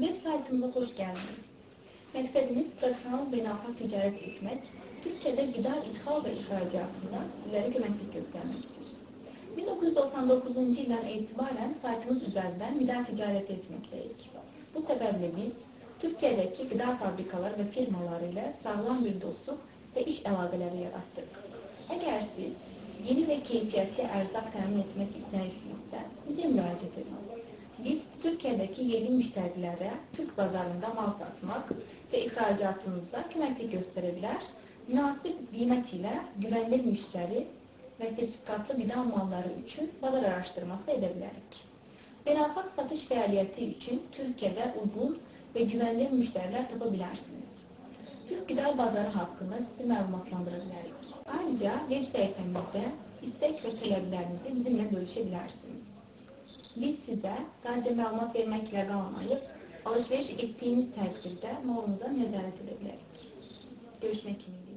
Web saytımıza hoş geldiniz. Məqsədimiz professional beynəlxalq ticarət etmək, Türkçədə qida ithal və ixracatında sizlərə köməklik göstərməkdir. 1999-cu ildən etibarən saytımız üzərindən qida ticarət etməkdəyik. Bu səbəblə biz Türkiyədəki qida fabrikaları və firmaları ilə sağlam bir dostluq və iş əlaqələri yaratdıq. Əgər siz yeni və keyfiyyətli ərzaq təmin etmək istəyirsinizsə. Türkiye'deki yedi müşterilere Türk pazarında mal satmak ve ihracatımızda kıymetli gösterebilir, münasip kıymet ile güvenilir müşteri ve sertifikatlı bina malları için pazar araştırması edebiliriz. Benapak satış faaliyeti için Türkiye'de uygun ve güvenilir müşteriler bulabilirsiniz. Türk gıda pazarı hakkında sizi malumatlandırabiliriz. Ayrıca web sayfamızda istek ve taleplerinizi bizimle bölüşebilirsiniz. Biz sizə sadəcə məlumat verməklə qalmayıb, alış-veriş etdiyiniz təqdirdə malunuza nəzarət edə bilərik. Görüşmək kimi.